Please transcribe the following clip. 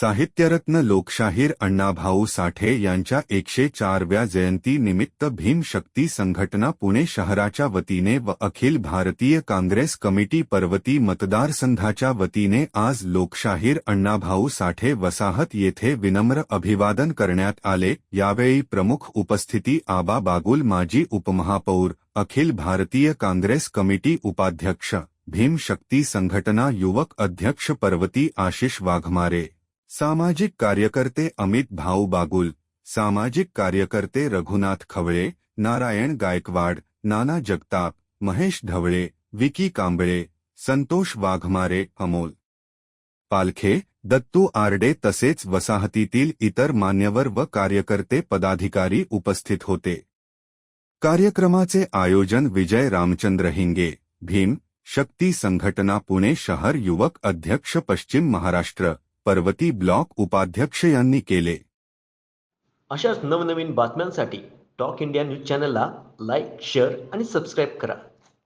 साहित्यरत्न लोकशाहीर अण्णाभाऊ साठे यांच्या एकशे चारव्या जयंती निमित्त भीम शक्ती संघटना पुणे शहराच्या वतीने व अखिल भारतीय काँग्रेस कमिटी पर्वती मतदारसंघाच्या वतीने आज लोकशाहीर अण्णाभाऊ साठे वसाहत येथे विनम्र अभिवादन करण्यात आले. यावेळी प्रमुख उपस्थिती आबा बागुल, माजी उपमहापौर, अखिल भारतीय काँग्रेस कमिटी उपाध्यक्ष, भीम शक्ती संघटना युवक अध्यक्ष पर्वती आशिष वाघमारे. सामाजिक कार्यकर्ते अमित भाऊ बागुल सामाजिक कार्यकर्ते रघुनाथ खवळे नारायण गायकवाड नाना जगताप महेश ढवळे विकी कांबळे संतोष वाघमारे अमोल. पालखे दत्तू आरडे तसेच वसाहतीतील इतर मान्यवर व कार्यकर्ते पदाधिकारी उपस्थित होते. कार्यक्रमाचे आयोजन विजय रामचंद्र हिंगे भीम शक्ती संघटना पुणे शहर युवक अध्यक्ष पश्चिम महाराष्ट्र पर्वती ब्लॉक उपाध्यक्ष यांनी केले. अशाच नवनवीन बातम्यांसाठी टॉक इंडिया न्यूज चॅनलला लाईक शेअर आणि सबस्क्राईब करा.